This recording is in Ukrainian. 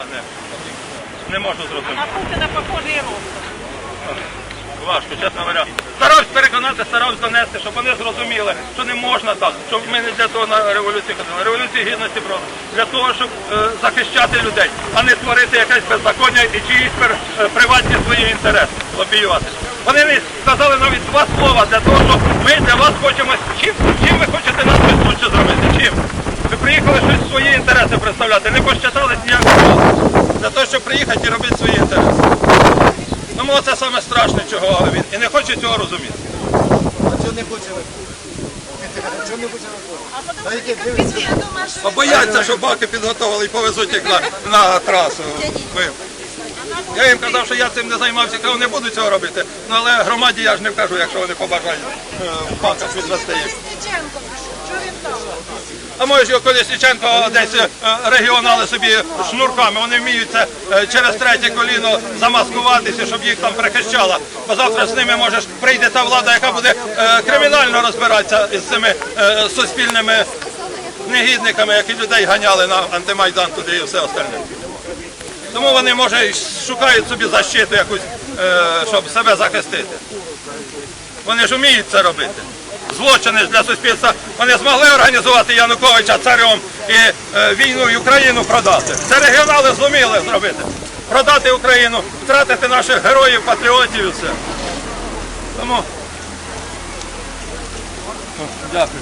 Не, не можу зрозуміти. На Путина похожий рост. Важко, чесно говоря. Старався переконати, старався донести, щоб вони зрозуміли, що не можна так, що ми не для того на революцію ходили. Революції гідності просто для того, щоб е, захищати людей, а не створити якесь беззаконня і чиїсь е, приватні свої інтереси лобіювати. Вони не сказали навіть два слова для того, що ми для вас хочемо. Чим, чим ви хочете нас лучше зробити? Чим? Ви приїхали щось свої інтереси представляти, не пощатались ніякого для того, щоб свої інтереси. Тому це саме страшне, чого він і не хоче цього розуміти. А чого не хоче Чого не хоче А бояться, що баки підготували і повезуть їх на, на трасу. Я їм казав, що я цим не займався, кажу, не буду цього робити. Ну але громаді я ж не вкажу, якщо вони побажають е, в баках відвести їх. А може його Колісніченко десь е, регіонали собі шнурками, вони вміють це е, через третє коліно замаскуватися, щоб їх там прихищала. Бо завтра з ними може прийде та влада, яка буде е, кримінально розбиратися із цими суспільними негідниками, які людей ганяли на антимайдан туди і все остальне. Тому вони може шукають собі защиту якусь, щоб себе захистити. Вони ж вміють це робити. Злочини для суспільства. Вони змогли організувати Януковича царем і е, війну і Україну продати. Це регіонали зуміли зробити. Продати Україну, втратити наших героїв, патріотів і все. Тому. Дякую.